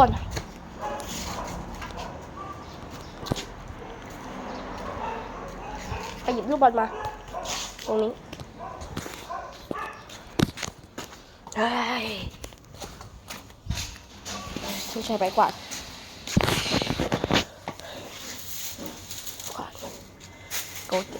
บอลไปหยิบลูกบอลมา ตรงนี้เฮ้ยไม่ใช่ไปกวาดกวาดโกด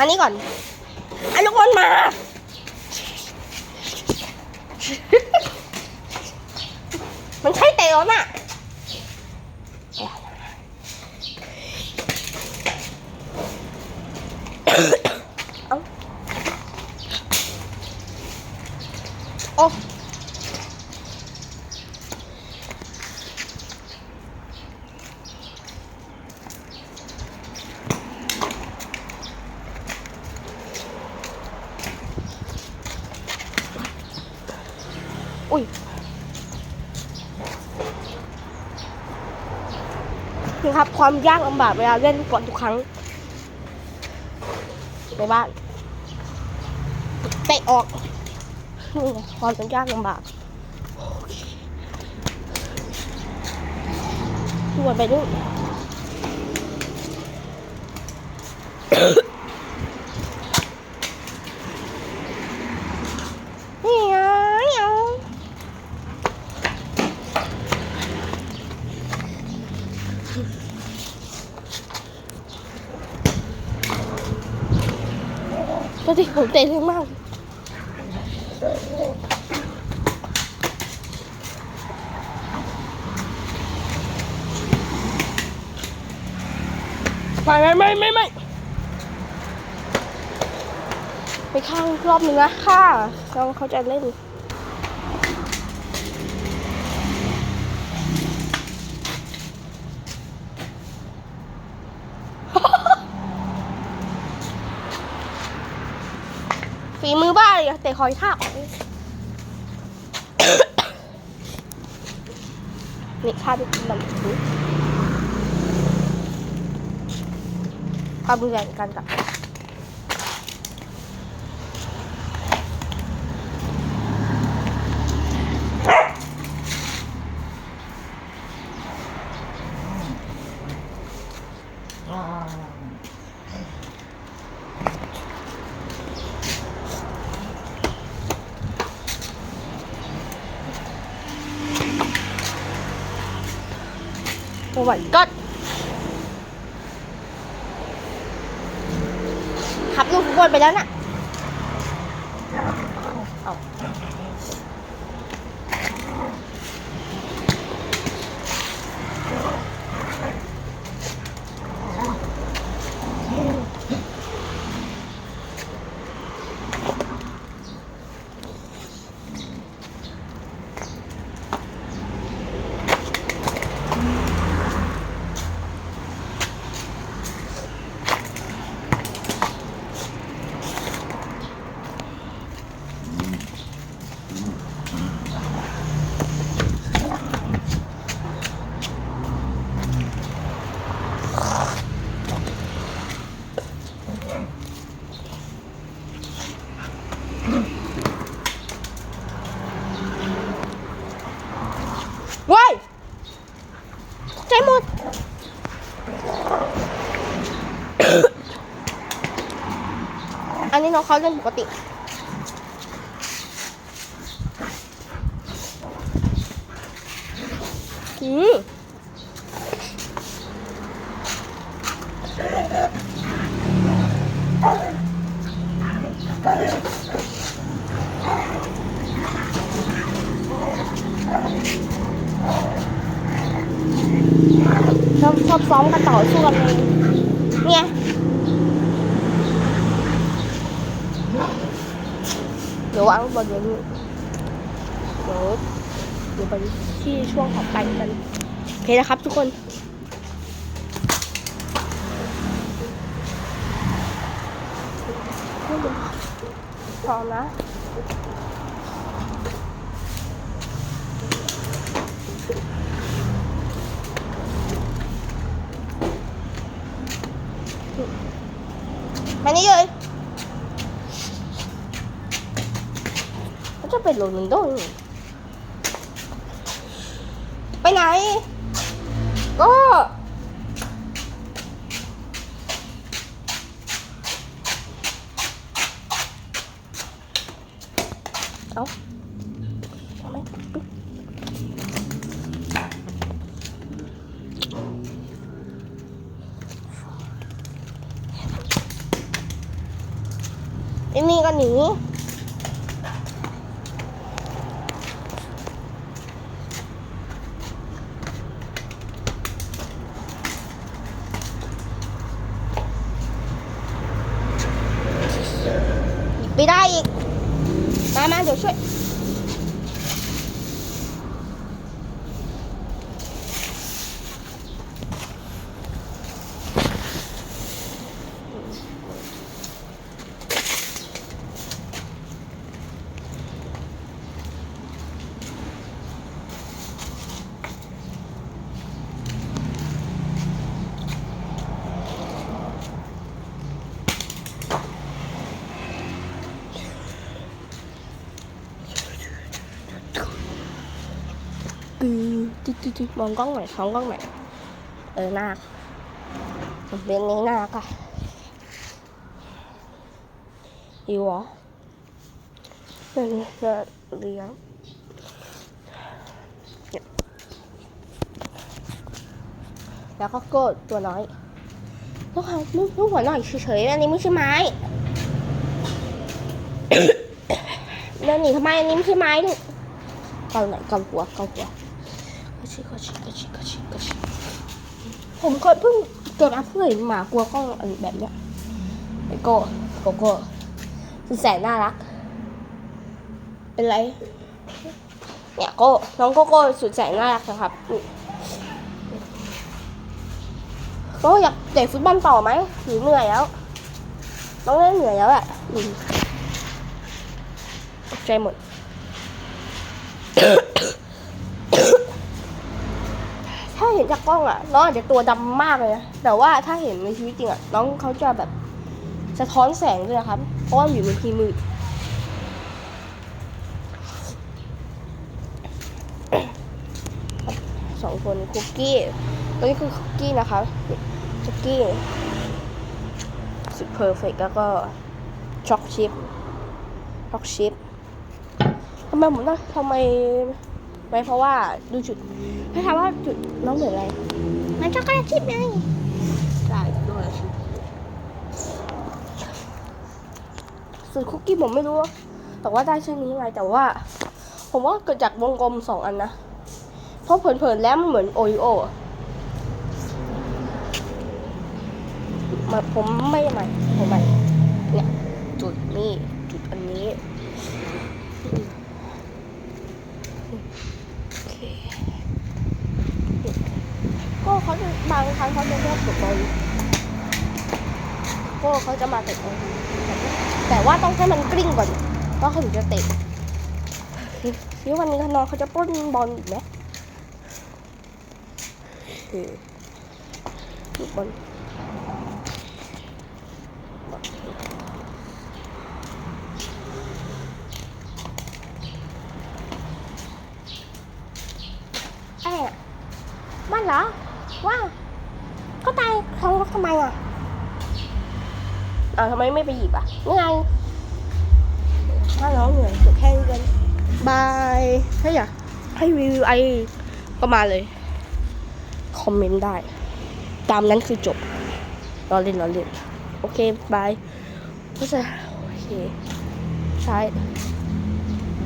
อันนี้ก่อนอันลูกบอลมา มันใช่เตะอะเอุ้ยนี่ครับ ความยากลำบากเวลาเล่นก่อนทุกครั้ง ในบ้านเตะออกนี่ความยากลำบากโอเคทวนไปนู่นนี่ไงเอา ก็ที่ผมเตะถึงมากไม่ไม่ไม่ไม่ไม่ไปข้างรอบหนึ่งนะค่ะน้องเขาจะเล่น ฝีมือบ้า เตะคอยท่าออกนี่นี่ท่าที่มันถือความรุนแรงในการจั อ้ยก็ขับลูกฟุตบอลไปแล้วน่ะ อันนี้น้องเขาเล่นปกติ อืมชอบชอบซ้อมกันต่อสู้กันเองเนี่ยเดี๋ยววางบนนี้เดี๋ยวเดี๋ยวไปที่ช่วงของไปกันโอเคนะครับทุกคนพร้อมนะมานี่เลยมัน จะเป็นโรนัลโดนี่ไปไหน ก็เอาอาไหมไอ้นี่ก็หนี ไปได้อีก มามาเดี๋ยวช่วย ติ๊ดติ๊ดติ๊ดมองกล้องหน่อยท้องกล้องหน่อยเออนาคเป็นนี้นาคอะหิวอเดี๋ยวนี้จะเลี้ยงแล้วก็โกดตัวน้อยลูกค่ะลูกหัวหน่อยเฉยๆอันนี้ไม่ใช่ไม้เดินหนีทำไมอันนี้ไม่ใช่ไม้ลูกเกาไหนอยเกาหัวเกาหัว ชิกชิกชิกชิกชิผมเคยเพิ่งเกิดมาเพิ่งเห็นหมากลัวกล้องอันแบบเนี้ยไอโก้โกโก้คือแสนน่ารัก เป็นไร เนี่ยโก้น้องโกโก้สุดแสนน่ารักนะครับก็อยากเตะฟุตบอลต่อไหมหรือเหนื่อยแล้วน้องเล่นเหนื่อยแล้วอะใจหมด ถ้าเห็น จากกล้องอะน้องอาจจะตัวดำมากเลยนะแต่ว่าถ้าเห็นในชีวิตจริงอะน้องเขาจะแบบสะท้อนแสงด้วยนะครับ เพราะว่าอยู่ในที่มืดสองคนคุกกี้ ตัวนี้คือคุกกี้นะคะคุกกี้สุดเพอร์เฟกแล้วก็ช็อกชิพช็อกชิพทำไมผมต้องทำไม ไม่เพราะว่าดูจุดถ้าถามว่าจุดน้องเหมือนอะไรมันช็อกโกแลตชิพไงใช่ช็อกโกแลตชิพส่วนคุกกี้ผมไม่รู้ แต่ว่าได้ชื่อนี้ไงแต่ว่า ผมว่าเกิดจากวงกลมสองอันนะเพราะเผินๆแล้วมันเหมือนโอริโออะมาผมไม่ใหม่ผมใหม่เนี่ยจุดนี้จุดอันนี้โอเค ก็เขาจะบางครั้ง เขาจะเลือกตกบอลก็เขาจะมาเตะบอลแต่ว่าต้องให้มันกลิ้งก่อนว่าเขาถึงจะเตะนี่วันนี้น้องเขาจะปล้นบอลอีกไหมเออลูกบอลไอ้อะ ท้องรถทำไมอะอ่าวทำไมไม่ไปหยิบอะนี่ไงถ้าน้องเหนื่อยจบแค่นี้กันบายถ้าอยากให้รีวิวไอก็มาเลย คอมเมนต์ได้ ตามนั้นคือจบรอเล่นรอเล่น โอเค บายก็จะโอเค ใช้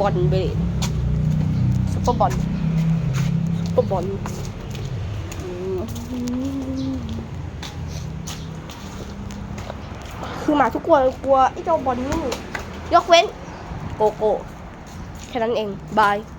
บอลเบรดซุปเปอร์บอลซุปเปอร์บอลอืม คือหมาทุกตัวกลัวไอ้เจ้าบอลนี่ยกเว้นโกโก้แค่นั้นเองบาย